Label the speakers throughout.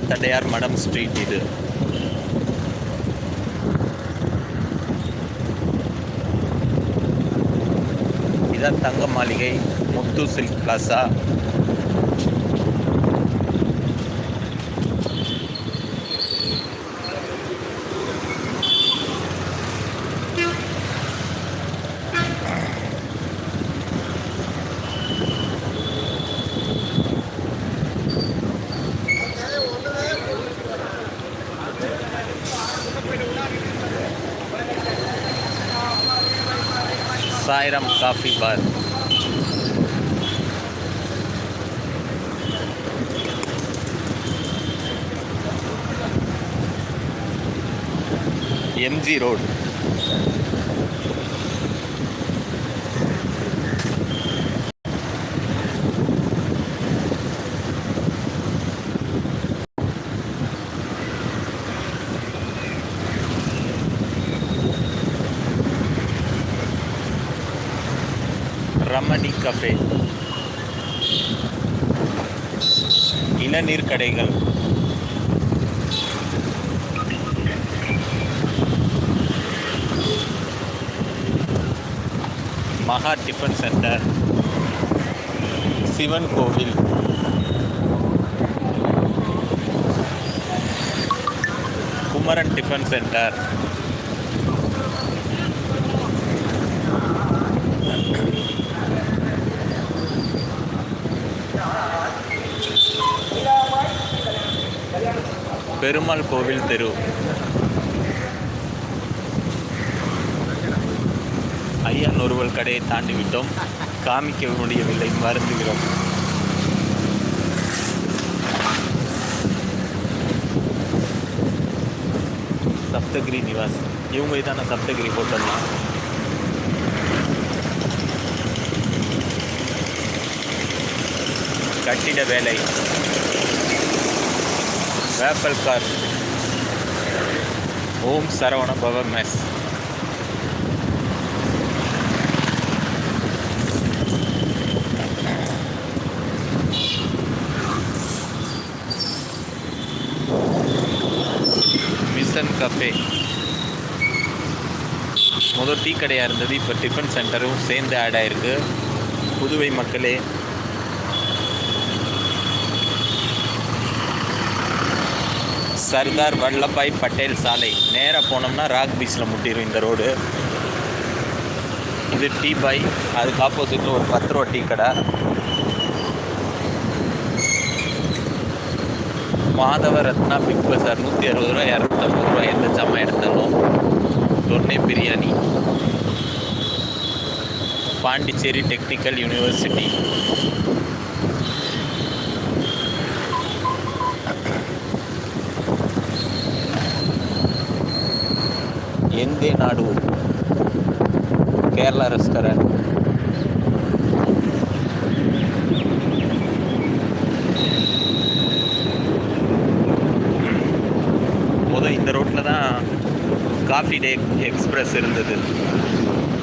Speaker 1: தடையார் மடம் ஸ்ட்ரீட் இது. இதான் Thanga Maligai Muthu silk plaza Sairam coffee bar MG road Ramani cafe இளநீர் கடைகள் மகா டிஃபன் சென்டர். சிவன் கோவில். Kumaran tiffin centre. பெருமாள் கோவில் தெரு. ஐயா நொறுவல் கடையை தாண்டி விட்டோம் காமிக்க முடியவில்லை மறந்துகிறோம் சப்தகிரி நிவாஸ். இவங்க இதான சப்தகிரி ஹோட்டல்னா கட்டிட வேலை. வேப்பல் car Om Saravana Bhava mess mission cafe முதல் டீ கடையாக இருந்தது இப்போ டிஃபன் சென்டரும் சேர்ந்து ஆட் ஆயிருக்கு. புதுவை மக்களே சர்தார் வல்லபாய் பட்டேல் சாலை. நேராக போனோம்னா ராக் பீச்சில் முட்டிடும் இந்த ரோடு. இது டீ பாய் அதுக்கு ஆப்போசிட்டில் ஒரு பத்து ரூபா டீ கடை. மாதவ ரத்னா பிக் பஸார் நூற்றி அறுபது ரூபா இரநூத்தம்பது ரூபா எந்த சம எடுத்தாலும் தொன்னை பிரியாணி. Pondicherry technical university. எங்கே நாடு கேரளா ரெஸ்டாரண்ட். முதல் இந்த ரோட்டில் தான் காஃபி டே எக்ஸ்பிரஸ் இருந்தது.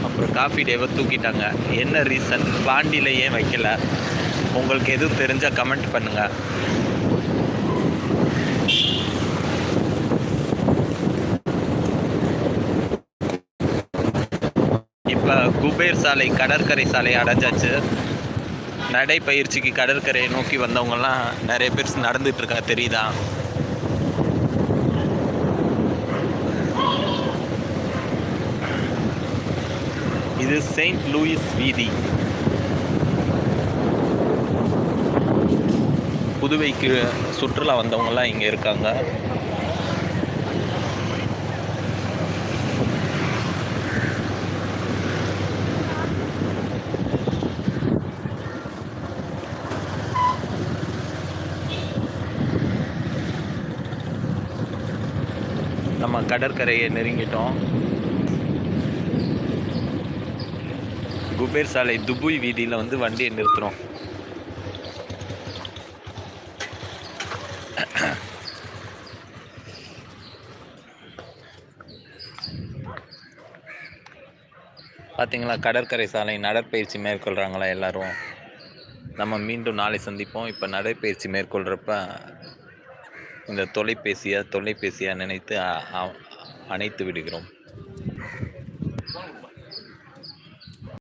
Speaker 1: அப்புறம் காஃபி டேவை தூக்கிட்டாங்க. என்ன ரீசன்? பாண்டியில் ஏன் வைக்கல? உங்களுக்கு எதுவும் தெரிஞ்சால் கமெண்ட் பண்ணுங்கள் இப்போ குபேர் சாலை கடற்கரை சாலை அடைஞ்சாச்சு. நடைப்பயிற்சிக்கு கடற்கரையை நோக்கி வந்தவங்கலாம் நிறைய பேர் நடந்துட்டு இருக்கா தெரியுதா? இது செயின்ட் லூயிஸ் வீதி. புதுவைக்கு சுற்றுலா வந்தவங்கலாம் இங்கே இருக்காங்க. நம்ம கடற்கரையை நெருங்கிட்டோம். குபேர் சாலை துபுய் வீதியில் வந்து வண்டியை நிறுத்துகிறோம் பார்த்தீங்களா கடற்கரை சாலை நடைப்பயிற்சி மேற்கொள்கிறாங்களா எல்லோரும். நம்ம மீண்டும் நாளை சந்திப்போம். இப்போ நடைப்பயிற்சி மேற்கொள்கிறப்ப இந்த தொலைபேசியை தொலைபேசியாக நினைத்து அணைத்து விடுகிறோம்.